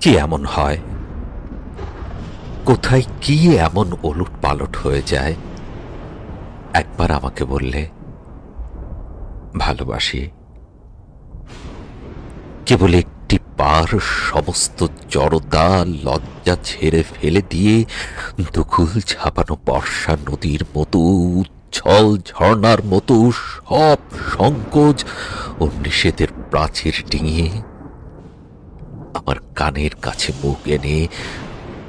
কি এমন হয়? কোথায় কি এমন ওলট পালট হয়ে যায়? একবার আমাকে বললে, ভালোবাসি। কেবল একটি পার সমস্ত জড়দা লজ্জা ছেড়ে ফেলে দিয়ে দুকুল ছাপানো বর্ষা নদীর মতো, উচ্ছল ঝর্ণার মতো সব সংকোচ ও নিষেধের প্রাচীর ডিঙিয়ে আমার কানের কাছে মুখ এনে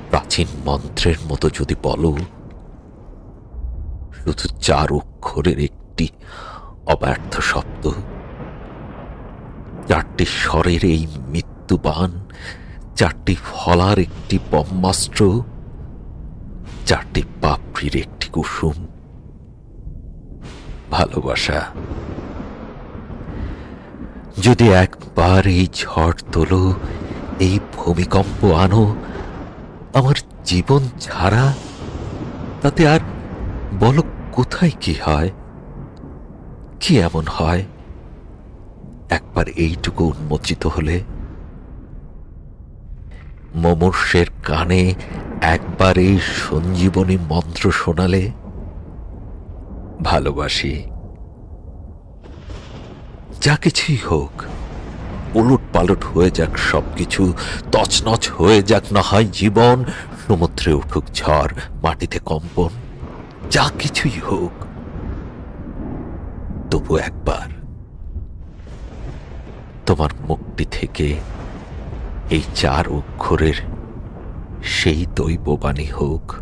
প্রাচীন মন্ত্রের মতো যদি বলো, শুধু চার অক্ষরের একটি অব্যর্থ শব্দ, চারটি স্বরের এই মৃত্যুবান, চারটি ফলার একটি ব্রহ্মাস্ত্র, চারটি পাপড়ির একটি কুসুম। ভালোবাসা, যদি একবার এই ঝড় তোলো এই ভূমিকম্প আনো, আমার জীবন ছাড়া, তাতে আর বলো কোথায় কি হয়? কি এমন হয়? একবার এইটুকু উন্মোচিত হলে, মমর্ষের কানে একবার এই সঞ্জীবনী মন্ত্র শোনালে, ভালোবাসি। যা কিছুই হোক উলট পালট হয়ে যাক সবকিছু, তছনছ হয়ে যাক না হয় জীবন, সমুদ্রে উঠুক ঝড়, মাটিতে কম্পন, যা কিছুই হোক। তবু একবার, তোমার মুক্তি থেকে এই চার অক্ষরের সেই দৈববাণী হোক।